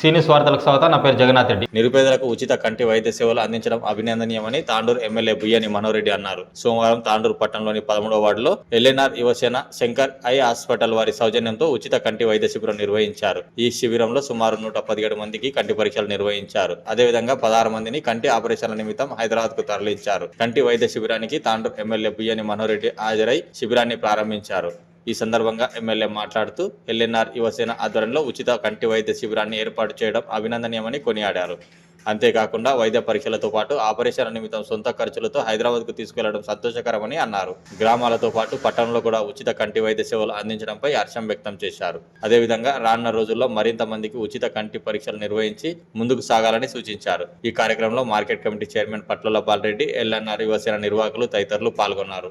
సీనియస్ వార్తలకు స్వాగతం నా పేరు జగన్నాథ్ రెడ్డి. నిరుపేదలకు ఉచిత కంటి వైద్య సేవలు అందించడం అభినందనీయమని తాండూరు ఎమ్మెల్యే బుయ్యని మనోరెడ్డి అన్నారు. సోమవారం తాండూరు పట్టణంలోని పదమూడవ వార్డులో LNR Yuvasena Shankar eye hospital వారి సౌజన్యంతో ఉచిత కంటి వైద్య శిబిరం నిర్వహించారు. ఈ శిబిరంలో సుమారు నూట పదిహేడు మందికి కంటి పరీక్షలు నిర్వహించారు. అదేవిధంగా పదహారు మందిని కంటి ఆపరేషన్ల నిమిత్తం హైదరాబాద్కు తరలించారు. కంటి వైద్య శిబిరానికి తాండూరు ఎమ్మెల్యే బుయ్యని మనోరెడ్డి హాజరై శిబిరాన్ని ప్రారంభించారు. ఈ సందర్భంగా ఎమ్మెల్యే మాట్లాడుతూ ఎల్ఎన్ఆర్ యువసేన ఆధ్వర్యంలో ఉచిత కంటి వైద్య శిబిరాన్ని ఏర్పాటు చేయడం అభినందనీయమని కొనియాడారు. అంతేకాకుండా వైద్య పరీక్షలతో పాటు ఆపరేషన్ నిమిత్తం సొంత ఖర్చులతో హైదరాబాద్కు తీసుకెళ్ళడం సంతోషకరమని అన్నారు. గ్రామాలతో పాటు పట్టణంలో కూడా ఉచిత కంటి వైద్య సేవలు అందించడంపై హర్షం వ్యక్తం చేశారు. అదేవిధంగా రానున్న రోజుల్లో మరింత మందికి ఉచిత కంటి పరీక్షలు నిర్వహించి ముందుకు సాగాలని సూచించారు. ఈ కార్యక్రమంలో మార్కెట్ కమిటీ చైర్మన్ పట్ల బాలరెడ్డి ఎల్ఎన్ఆర్ యువసేన నిర్వాహకులు తదితరులు పాల్గొన్నారు.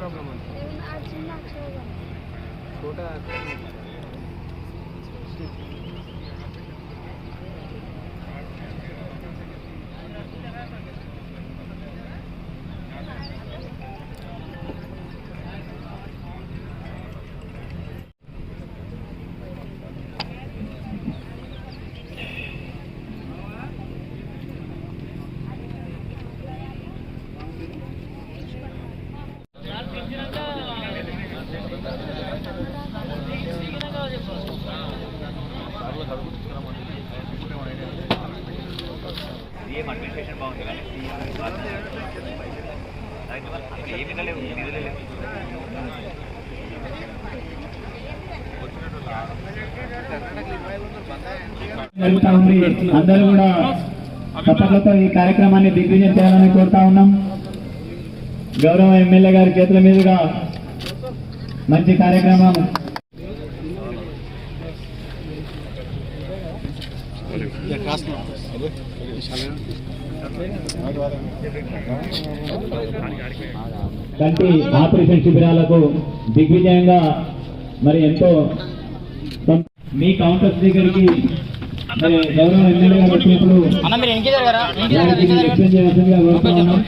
లోపల ఏం జరుగుతా ఉంది. అందరూ కూడా తప్పట్లతో ఈ కార్యక్రమాన్ని దిగ్విజయం చేయాలని కోరుతా ఉన్నాం. గౌరవ ఎమ్మెల్యే గారి చేతుల మీదుగా మంచి కార్యక్రమం. కంటి ఆపరేషన్ శిబిరాలకు దిగ్విజయంగా మరి ఎంతో మీ కౌంటర్స్ దగ్గరికి మరి గౌరవ ఎమ్మెల్యే గారు వచ్చినప్పుడు వారికి ఎక్స్ప్లెయిన్ చేయాల్సిందిగా కోరుతా ఉన్నాం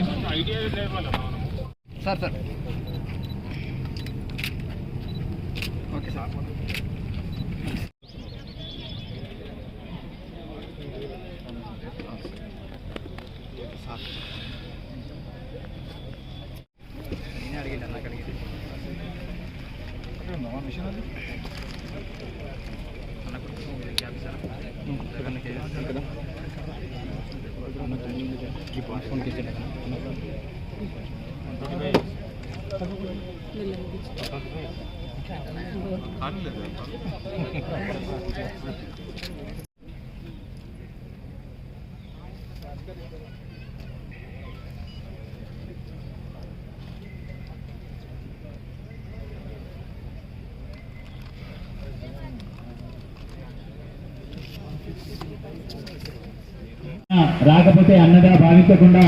రాకపోతే అన్నగా భావించకుండా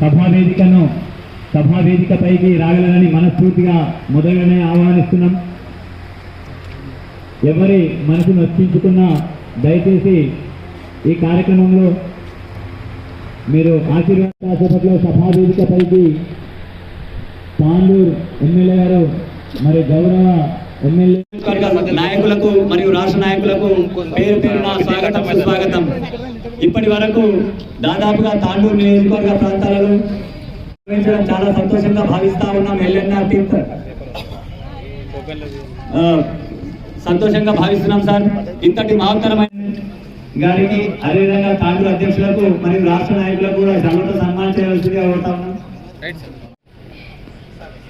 సభావేదికను సభావేదికపైకి రాగలనని మనస్ఫూర్తిగా మొదలుగానే ఆహ్వానిస్తున్నాం. ఎవరి మనసు నొప్పించుకున్నా దయచేసి ఈ కార్యక్రమంలో మీరు ఆశీర్వాద హాస్పిటల్లో సభావేదికపైకి తాండూరు ఎమ్మెల్యే గారు మరి గౌరవ ఎమ్మెల్యే నాయకులకు మరియు రాష్ట్ర నాయకులకు పేరు పేరున స్వాగతం స్వాగతం. ఇప్పటి వరకు దాదాపుగా తాండూరు నియోజకవర్గ ప్రాంతాలలో చాలా సంతోషంగా భావిస్తా ఉన్నాం ఎల్ఎన్ఆర్ సంతోషంగా భావిస్తున్నాం సార్. ఇంతటి మహత్తరమైన గారికి అదేవిధంగా తాండూరు అధ్యక్షులకు మరియు రాష్ట్ర నాయకులకు కూడా శ్రమతో సన్మానం చేయవలసిందిగా కోరుతా ఉన్నాం.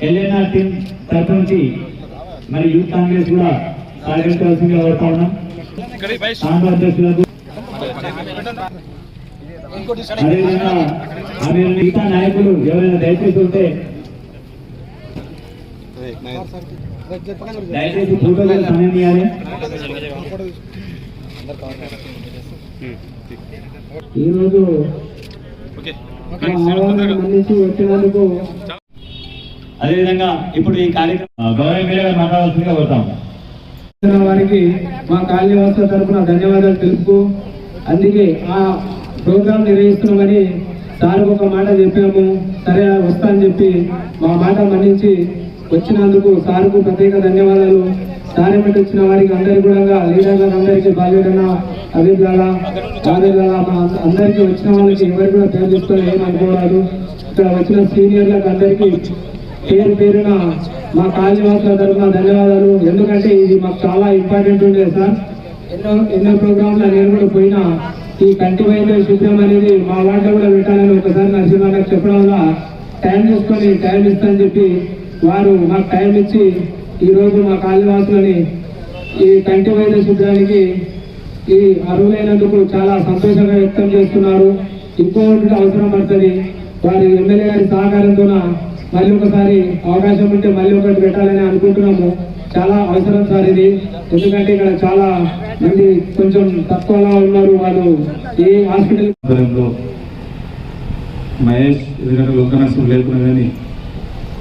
ఎల్ఎన్ఆర్ టీం తరఫు నుంచి మరి యూత్ కాంగ్రెస్ కూడా సహకరించవలసిందిగా కోరుతా ఉన్నాం. తాండూరు అధ్యక్షులకు అదేవిధంగా మిగతా నాయకులు ఎవరైనా దయచేసి ఉంటే దయచేసి ఫోటోలు సమయం ఇవ్వాలి. ఈరోజు వచ్చినందుకు అదేవిధంగా ఇప్పుడు ఈ కార్యక్రమం గౌరవ మాట్లాడాల్సిందిగా కోరుతాం. చేస్తున్న వారికి మా వ్యవస్థ తరఫున ధన్యవాదాలు తెలుపుతూ అందుకే ఆ ప్రోగ్రాం నిర్వహిస్తున్నామని సార్ ఒక మాట చెప్పాము. సరే వస్తా అని చెప్పి మా మాట మన్నించి వచ్చినందుకు సార్కు ప్రత్యేక ధన్యవాదాలు. సార్ ఎమ్మటి వచ్చిన వారికి అందరికీ కూడా లీడర్ అందరికీ బాధ్యతన అబీబ్ కాదేలా మా అందరికీ వచ్చిన వాళ్ళకి ఎవరు కూడా పేరు తీసుకొని ఏం అనుకోరాదు. ఇక్కడ వచ్చిన సీనియర్లకు అందరికీ పేరు పేరున మా కాళీవాసుల తరఫున ధన్యవాదాలు. ఎందుకంటే ఇది మాకు చాలా ఇంపార్టెంట్ ఉండేది సార్. ఎన్నో ఎన్నో ప్రోగ్రాంలో నేను కూడా పోయినా ఈ కంటి వైద్య శుభ్రం అనేది మా వాటిలో కూడా పెట్టాలని ఒకసారి నరసింహానికి చెప్పడం వల్ల టైం తీసుకొని టైం ఇస్తానని చెప్పి వారు మాకు టైం ఇచ్చి ఈరోజు మా కాళీవాసులని ఈ కంటి వైద్య శుభ్రానికి ఈ అర్హులైనందుకు చాలా సంతోషంగా వ్యక్తం చేస్తున్నారు. ఇంకోటి అవసరం పడుతుంది. వారి ఎమ్మెల్యే గారి సహకారంతో మళ్ళీ ఒకసారి అవకాశం ఉంటే మళ్ళీ ఒకటి పెట్టాలని అనుకుంటున్నాము. చాలా అవసరం సార్ ఇది. ఎందుకంటే ఇక్కడ చాలా మంది కొంచెం తక్కువగా ఉన్నారు వాళ్ళు ఏ హాస్పిటల్. మహేష్ ఎందుకంటే లోకనర్సం లేకుండా కానీ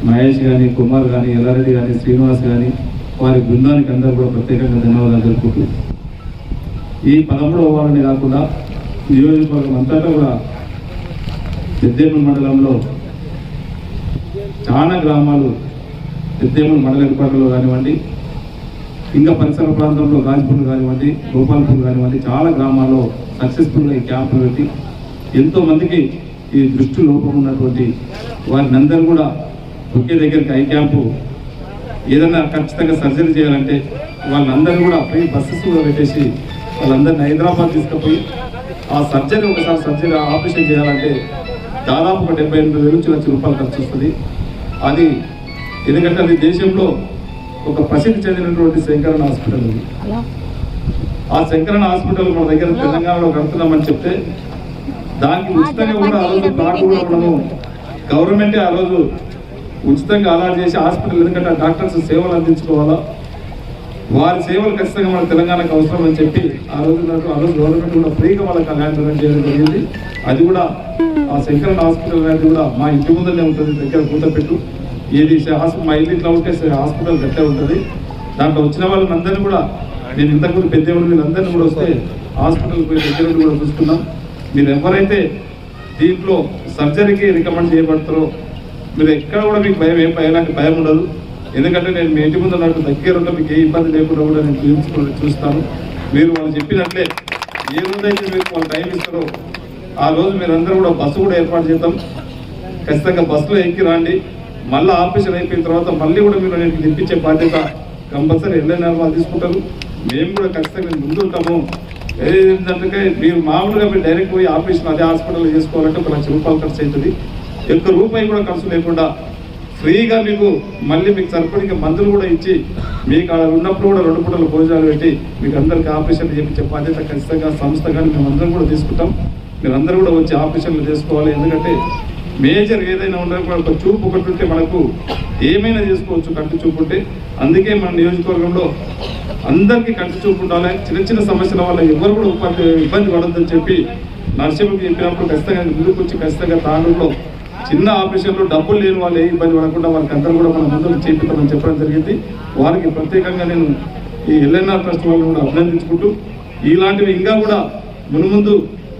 మహేష్ కానీ కుమార్ కానీ ఎల్లారెడ్డి కానీ శ్రీనివాస్ కానీ వారి బృందానికి అందరూ కూడా ప్రత్యేకంగా ధన్యవాదాలు తెలుపుతూ ఈ పదమూడవ వారిని కాకుండా నియోజకవర్గం అంతటా కూడా పెద్దేముల మండలంలో చాలా గ్రామాలు పెద్దేముల మండల కానివ్వండి ఇంకా పరిసర ప్రాంతంలో గాజిపూర్ కానివ్వండి గోపాల్పూర్ కానివ్వండి చాలా గ్రామాల్లో సక్సెస్ఫుల్గా ఈ క్యాంపులు పెట్టి ఎంతోమందికి ఈ దృష్టి లోపం ఉన్నటువంటి వారిని అందరూ కూడా ఒకే దగ్గరికి ఐ క్యాంపు ఏదైనా ఖచ్చితంగా సర్జరీ చేయాలంటే వాళ్ళందరినీ కూడా ఫ్రీ బస్సెస్ కూడా పెట్టేసి వాళ్ళందరినీ హైదరాబాద్ తీసుకుపోయి ఆ సర్జరీ ఒకసారి సర్జరీ ఆపరేషన్ చేయాలంటే దాదాపు ఒక డెబ్బై ఎనిమిది వేల నుంచి లక్ష రూపాయలు ఖర్చు వస్తుంది. అది ఎందుకంటే అది దేశంలో ఒక ప్రసిద్ధి చెందినటువంటి శంకరన్ హాస్పిటల్ ఉంది. ఆ శంకరన్ హాస్పిటల్ మన దగ్గర తెలంగాణలో కడుతున్నామని చెప్తే దానికి ఉచితంగా కూడా ఆ రోజు ప్లాట్ కూడా మనము గవర్నమెంటే ఆ రోజు ఉచితంగా అలాట్ చేసి హాస్పిటల్ ఎందుకంటే డాక్టర్స్ సేవలు అందించుకోవాలా? వారి సేవలు ఖచ్చితంగా మన తెలంగాణకు అవసరం అని చెప్పి ఆ రోజు నాకు ఆ రోజు గవర్నమెంట్ కూడా ఫ్రీగా వాళ్ళకి అలాంటి చేయడం జరిగింది. అది కూడా ఆ శంకరన్ హాస్పిటల్ అనేది కూడా మా ఇంటి ముందరనే ఉంటుంది దగ్గర కూతపెట్టు ఏది హాస్పిటల్ మా ఇల్లు ఇట్లా ఉంటే హాస్పిటల్ గట్టే ఉంటుంది. దాంట్లో వచ్చిన వాళ్ళని అందరినీ కూడా నేను ఇంతకుముందు పెద్దవాళ్ళు మీరు అందరినీ కూడా వస్తే హాస్పిటల్ పోయి దగ్గర కూడా చూసుకున్నాం మీరు ఎవరైతే దీంట్లో సర్జరీకి రికమెండ్ చేయబడతారో మీరు ఎక్కడ కూడా మీకు భయం ఏం ఎలాంటి భయం ఉండదు. ఎందుకంటే నేను మీ ఇంటి ముందు నాకు దగ్గరలో మీకు ఏ ఇబ్బంది లేకుండా కూడా నేను చూపించుకుని చూస్తాను. మీరు వాళ్ళు చెప్పినట్లే ఏ రోజైతే మీరు వాళ్ళు టైం ఇస్తారో ఆ రోజు మీరందరూ కూడా బస్సు కూడా ఏర్పాటు చేద్దాం. ఖచ్చితంగా బస్సులో ఎక్కి రండి. మళ్ళీ ఆపరేషన్ అయిపోయిన తర్వాత మళ్ళీ కూడా మీరు నేను తెప్పించే బాధ్యత కంపల్సరీ ఎల్ఐఆర్ వాళ్ళు తీసుకుంటారు. మేము కూడా ఖచ్చితంగా ముందుంటాము ఏంటంటే మీరు మామూలుగా మీరు డైరెక్ట్ పోయి ఆపరేషన్ అదే హాస్పిటల్లో చేసుకోవాలంటే ఒక లక్ష రూపాయలు ఖర్చు అవుతుంది. ఒక్క రూపాయి కూడా ఖర్చు లేకుండా ఫ్రీగా మీకు మళ్ళీ మీకు సరిపడికి మందులు కూడా ఇచ్చి మీకు అక్కడ ఉన్నప్పుడు కూడా రెండు పూటల భోజనాలు పెట్టి మీకు అందరికీ ఆపరేషన్లు చేయించే బాధ్యత ఖచ్చితంగా సంస్థ కానీ మేము అందరం కూడా తీసుకుంటాం. మీరు అందరూ కూడా వచ్చి ఆపరేషన్లు చేసుకోవాలి. ఎందుకంటే మేజర్ ఏదైనా ఉండే ఒక చూపు ఒకటి ఉంటే మనకు ఏమైనా చేసుకోవచ్చు కంటి చూపు ఉంటే. అందుకే మన నియోజకవర్గంలో అందరికీ కంటి చూపు ఉండాలి. చిన్న చిన్న సమస్యల వల్ల ఎవరు కూడా ఉపాధి ఇబ్బంది పడొద్దని చెప్పి నర్సింహకి చెప్పినప్పుడు ఖచ్చితంగా ముందుకు వచ్చి ఖచ్చితంగా తాండూరులో చిన్న ఆపరేషన్లో డబ్బులు లేని వాళ్ళు ఏ ఇబ్బంది పడకుండా వాళ్ళకి అందరూ కూడా మనం ముందుకు చేపిస్తామని చెప్పడం జరిగింది. వారికి ప్రత్యేకంగా నేను ఈ ఎల్ఎన్ఆర్ ట్రస్ట్ వాళ్ళని కూడా అభినందించుకుంటూ ఇలాంటివి ఇంకా కూడా మునుముందు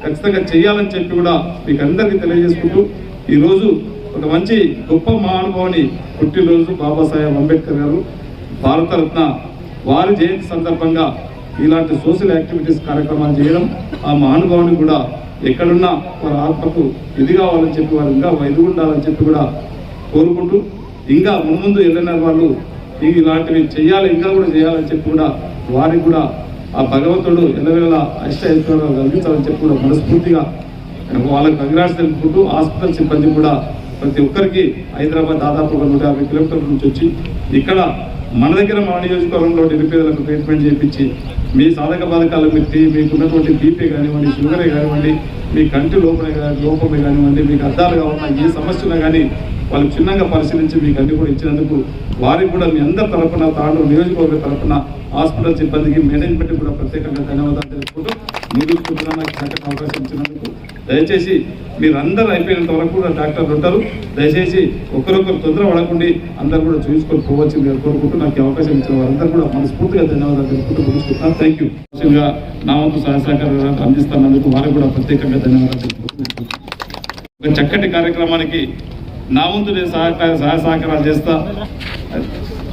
ఖచ్చితంగా చేయాలని చెప్పి కూడా మీకు అందరికీ తెలియజేసుకుంటూ ఈరోజు ఒక మంచి గొప్ప మహానుభావుని పుట్టినరోజు బాబాసాహెబ్ అంబేద్కర్ గారు. భారతరత్న వారి జయంతి సందర్భంగా ఇలాంటి సోషల్ యాక్టివిటీస్ కార్యక్రమాలు చేయడం ఆ మహానుభావుని కూడా ఎక్కడున్నా వారి ఆత్మకు ఇది కావాలని చెప్పి వారు ఇంకా ఇది ఉండాలని చెప్పి కూడా కోరుకుంటూ ఇంకా మున్ముందు ఎల్లన్నారు వాళ్ళు ఇలాంటివి చేయాలి ఇంకా కూడా చేయాలని చెప్పి కూడా వారికి కూడా ఆ భగవంతుడు ఎల్లవేళ అష్ట ఐశ్వర్యాలు కలిగించాలని చెప్పి కూడా మనస్ఫూర్తిగా వాళ్ళకి కంగ్రాట్స్ తెలుపుకుంటూ హాస్పిటల్ సిబ్బంది కూడా ప్రతి ఒక్కరికి హైదరాబాద్ దాదాపు ఒక నూట యాభై కిలోమీటర్ల నుంచి వచ్చి ఇక్కడ మన దగ్గర మన నియోజకవర్గంలో నిరుపేదలకు ట్రీట్మెంట్ చేయించి మీ సాధక బాధకాలు పెట్టి మీకు ఉన్నటువంటి బీపీ కానివ్వండి షుగరే కానివ్వండి మీ కంటి లోపమే కానీ లోపమే కానివ్వండి మీకు అద్దాలు కావాలన్నా ఏ సమస్యలు కానీ వాళ్ళు చిన్నగా పరిశీలించి మీకు అన్ని కూడా ఇచ్చినందుకు వారికి కూడా మీ అందరి తరఫున తాను నియోజకవర్గ తరఫున హాస్పిటల్ సిబ్బందికి మేనేజ్మెంట్ కూడా ప్రత్యేకంగా ధన్యవాదాలు తెలుసుకుంటూ ముందుకు నాకు చక్కటి అవకాశం ఇచ్చినందుకు దయచేసి మీరందరూ అయిపోయినంత వరకు కూడా డాక్టర్లు ఉంటారు. దయచేసి ఒకరొకరు తొందర పడకుండా. అందరూ కూడా చూసుకొని పోవచ్చు మీరు కోరుకుంటూ నాకు అవకాశం ఇచ్చిన వారందరూ కూడా మనస్ఫూర్తిగా ధన్యవాదాలు తెలుపుకుంటూ ముగించుకుంటున్నాను. థ్యాంక్ యూ నా వంతు సహాయ సహకారాలు అందిస్తున్నందుకు వారికి కూడా ప్రత్యేకంగా ధన్యవాదాలు ఒక చక్కటి కార్యక్రమానికి నా వంతు నేను సహకార సహాయ సహకారాలు చేస్తా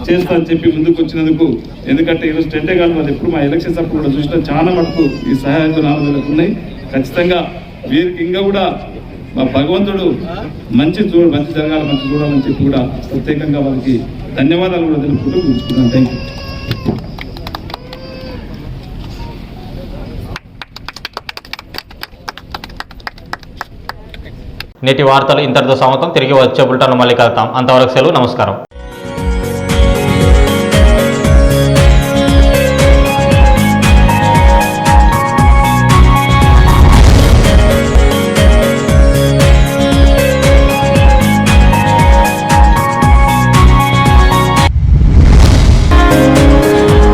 చేస్తా అని చెప్పి ముందుకు వచ్చినందుకు ఎందుకంటే ఈరోజు టెంటే కాదు అది ఎప్పుడు మా ఎలక్షన్స్ అప్పుడు కూడా చూసినా చాలా మటుకు ఈ సహాయాలు నాలుగు ఉన్నాయి. ఖచ్చితంగా వీరికి ఇంకా కూడా మా భగవంతుడు మంచి చూ మంచి జరగాలి మంచి చూడాలని చెప్పి కూడా ప్రత్యేకంగా వారికి ధన్యవాదాలు కూడా తెలుపుకుంటూ ఉంచుకున్నాను థ్యాంక్ యూ నేటి వార్తలు ఇంతటితో సమతం తిరిగి వచ్చే బులెటిన్లో మళ్ళీ కలుద్దాం. అంతవరకు సెలవు నమస్కారం.